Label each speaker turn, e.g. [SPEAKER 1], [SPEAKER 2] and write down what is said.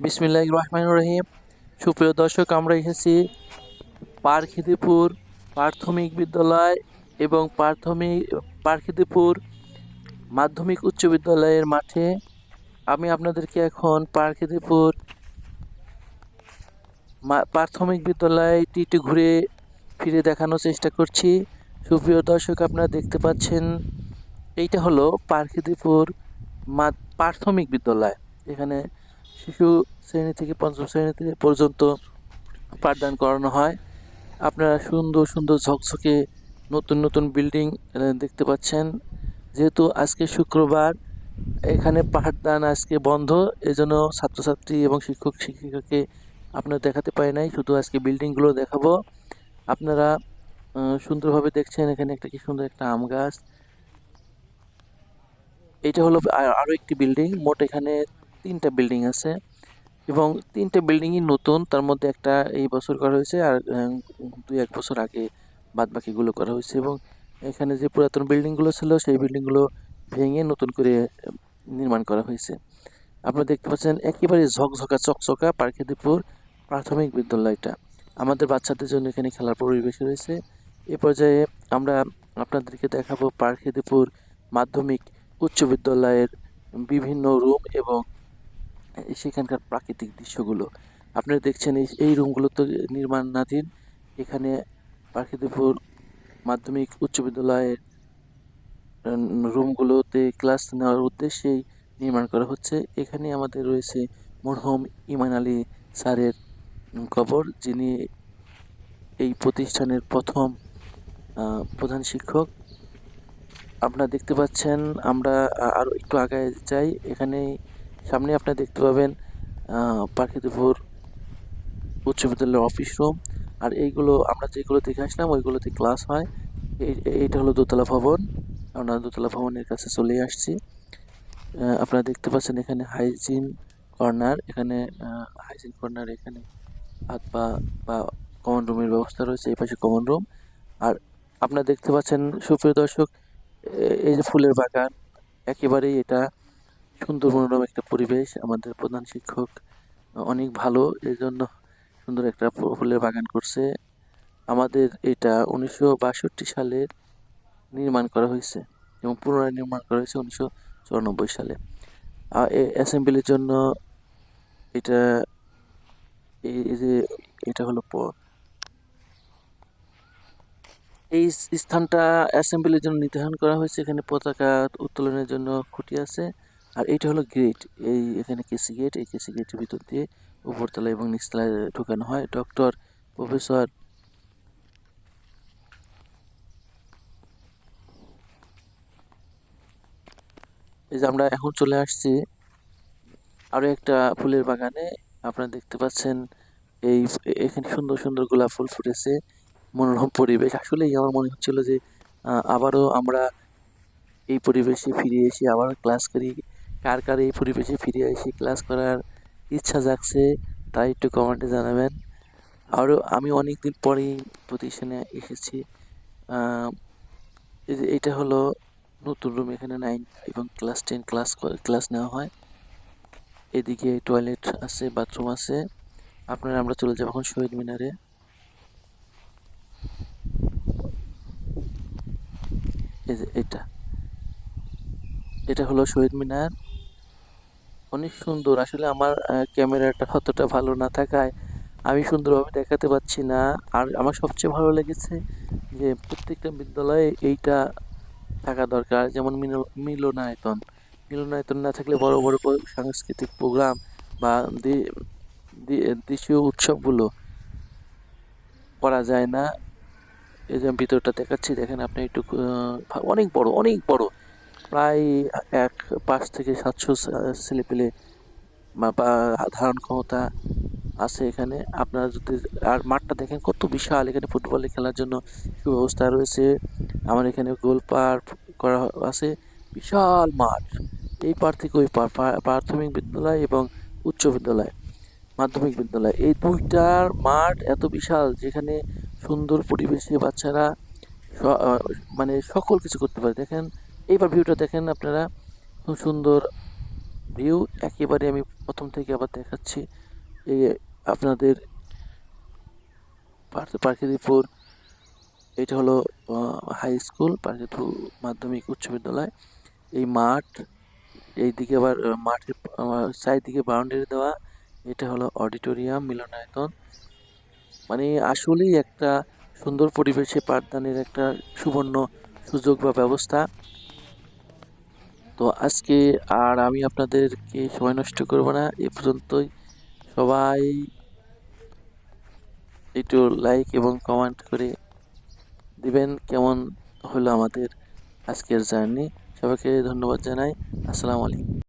[SPEAKER 1] বিসমিল্লাহ রহমান রহিম। সুপ্রিয় দর্শক, আমরা এসেছি পারখিদিপুর প্রাথমিক বিদ্যালয় এবং প্রাথমিক, পারখিদিপুর মাধ্যমিক উচ্চ বিদ্যালয়ের মাঠে। আমি আপনাদেরকে এখন পারখিদিপুর প্রাথমিক বিদ্যালয়টি একটু ঘুরে ফিরে দেখানোর চেষ্টা করছি। সুপ্রিয় দর্শক, আপনারা দেখতে পাচ্ছেন, এইটা হলো পারখিদিপুর মা- প্রাথমিক বিদ্যালয়। এখানে শিশু শ্রেণি থেকে পঞ্চম শ্রেণি থেকে পর্যন্ত পাঠদান করানো হয়। আপনারা সুন্দর সুন্দর ঝকঝকে নতুন নতুন বিল্ডিং দেখতে পাচ্ছেন। যেহেতু আজকে শুক্রবার, এখানে পাঠদান আজকে বন্ধ, এজন্য ছাত্রছাত্রী এবং শিক্ষক, শিক্ষিকাকে আপনারা দেখাতে পারি নাই, শুধু আজকে বিল্ডিংগুলো দেখাবো। আপনারা সুন্দরভাবে দেখছেন এখানে একটা কি সুন্দর একটা আম গাছ। এটা হলো আর- আরও একটি বিল্ডিং মোট এখানে তিনটা বিল্ডিং আছে এবং তিনটে বিল্ডিংই নতুন, তার মধ্যে একটা এই বছর করা হয়েছে আর দুই এক বছর আগে বাদ বাকিগুলো করা হয়েছে এবং এখানে যে পুরাতন বিল্ডিংগুলো ছিল, সেই বিল্ডিংগুলো ভেঙে নতুন করে নির্মাণ করা হয়েছে। আপনারা দেখতে পাচ্ছেন একেবারে ঝকঝকা, চকচকা পার্কেদিপুর প্রাথমিক বিদ্যালয়টা। আমাদের বাচ্চাদের জন্য এখানে খেলার পরিবেশ রয়েছে। এ পর্যায়ে আমরা আপনাদেরকে দেখাবো পার্কেদিপুর মাধ্যমিক উচ্চ বিদ্যালয়ের বিভিন্ন রুম এবং সেখানকার প্রাকৃতিক দৃশ্যগুলো। আপনারা দেখছেন এই এই রুমগুলো তো নির্মাণাধীন। এখানে পার্কিদেপুর মাধ্যমিক উচ্চ বিদ্যালয়ের রুমগুলোতে ক্লাস নেওয়ার উদ্দেশ্যেই নির্মাণ করা হচ্ছে। এখানে আমাদের রয়েছে মরহুম ইমান আলী স্যারের কবর, যিনি এই প্রতিষ্ঠানের প্রথম প্রধান শিক্ষক। আপনারা দেখতে পাচ্ছেন, আমরা আরও একটু আগায় যাই। এখানে সামনে আপনারা দেখতে পাবেন পাখিদেপুর উচ্চ বিদ্যালয়ের অফিস রুম আর এইগুলো আমরা যেগুলো দেখে আসলাম, ওইগুলোতে ক্লাস হয়। এই- এইটা হলো দোতলা ভবন। আমরা দোতলা ভবনের কাছে চলে আসছি। আপনারা দেখতে পাচ্ছেন এখানে হাইজিন কর্নার এখানে হাইজিন কর্নার এখানে হাত পা বা কমন রুমের ব্যবস্থা রয়েছে, এই পাশে কমন রুম আর আপনারা দেখতে পাচ্ছেন, সুপ্রিয় দর্শক এই যে ফুলের বাগান, একেবারেই এটা সুন্দর মনোরম একটা পরিবেশ, আমাদের প্রধান শিক্ষক অনেক ভালো এই জন্য সুন্দর একটা ফুলের বাগান করছে। আমাদের এটা উনিশশো বাষট্টি সালের নির্মাণ করা হয়েছে এবং পুনরায় নির্মাণ করা হয়েছে উনিশশো চুরানব্বই সালে। অ্যাসেম্বলির জন্য এটা, এই যে এটা হলো এই স্থানটা অ্যাসেম্বলির জন্য নির্ধারণ করা হয়েছে, এখানে পতাকা উত্তোলনের জন্য খুঁটি আছে। আর এইটা হলো গেট এই এখানে কেসি গেট এই কেসি গেটের ভিতর দিয়ে উপরতলা এবং নিচতলায় ঢোকানো হয়। ডক্টর প্রফেসর এই যে আমরা এখন চলে আসছি আরও একটা ফুলের বাগানে। আপনারা দেখতে পাচ্ছেন এই এখানে সুন্দর সুন্দর গোলাপ ফুল ফুটেছে, মনোরম পরিবেশ। আসলেই আমার মনে হচ্ছিল যে আবারও আমরা এই পরিবেশে ফিরে এসে আবার ক্লাস করি। কার কার এই পরিবেশে ফিরে এসে ক্লাস করার ইচ্ছা জাগছে, তাই একটু কমেন্টে জানাবেন। আরও আমি অনেক দিন পরেই প্রতিষ্ঠানে এসেছি। এটা হলো নতুন রুম এখানে নাইন এবং ক্লাস টেন ক্লাস ক্লাস নেওয়া হয়। এদিকে টয়লেট আছে বাথরুম আছে। আপনারা আমরা চলে যাব এখন শহীদ মিনারে। এই যে এটা। এটা হলো শহীদ মিনার। অনেক সুন্দর। আসলে আমার ক্যামেরাটা অতটা ভালো না থাকায় আমি সুন্দরভাবে দেখাতে পাচ্ছি না। আর আমার সবচেয়ে ভালো লেগেছে যে প্রত্যেকটা বিদ্যালয়ে এইটা থাকা দরকার। যেমন মিল- মিলনায়তন। মিলনায়তন না থাকলে বড় বড় সাংস্কৃতিক প্রোগ্রাম বা দেশীয় উৎসবগুলো করা যায় না। এই যে ভিতরটা দেখাচ্ছি, দেখেন আপনি একটু অনেক বড় অনেক বড়। প্রায় এক, পাঁচ থেকে সাতশো ছেলেপেলে ধারণ ক্ষমতা আছে এখানে। আপনারা যদি, আর মাঠটা দেখেন, কত বিশাল। এখানে ফুটবলে খেলার জন্য সুব্যবস্থা রয়েছে? আমার এখানে গোল পার করা আছে। বিশাল মাঠ। এই পার থেকে ওই পার প্রাথমিক বিদ্যালয় এবং উচ্চ বিদ্যালয়, মাধ্যমিক বিদ্যালয়। এই দুইটার মাঠ এত বিশাল যেখানে সুন্দর পরিবেশে বাচ্চারা মানে সকল কিছু করতে পারে। দেখেন এইবার ভিউটা দেখেন আপনারা। খুব সুন্দর ভিউ। একেবারে আমি প্রথম থেকে আবার দেখাচ্ছি। এই আপনাদের পার্ক- পার্কিদিপুর এটা হলো হাই স্কুল পার্কিদিপুর মাধ্যমিক উচ্চ বিদ্যালয়। এই মাঠ, এইদিকে আবার মাঠের চারিদিকে বাউন্ডারি দেওয়া। এটা হলো অডিটোরিয়াম মিলনায়তন। মানে আসলেই একটা সুন্দর পরিবেশে পাঠদানের একটা সুবর্ণ সুযোগ বা ব্যবস্থা। তো আজকে আর আমি আপনাদেরকে সময় নষ্ট করব না। এ পর্যন্তই। সবাই একটু লাইক এবং কমেন্ট করে দিবেন কেমন হলো আমাদের আজকের জার্নি সবাইকে ধন্যবাদ জানাই। আসসালামু আলাইকুম।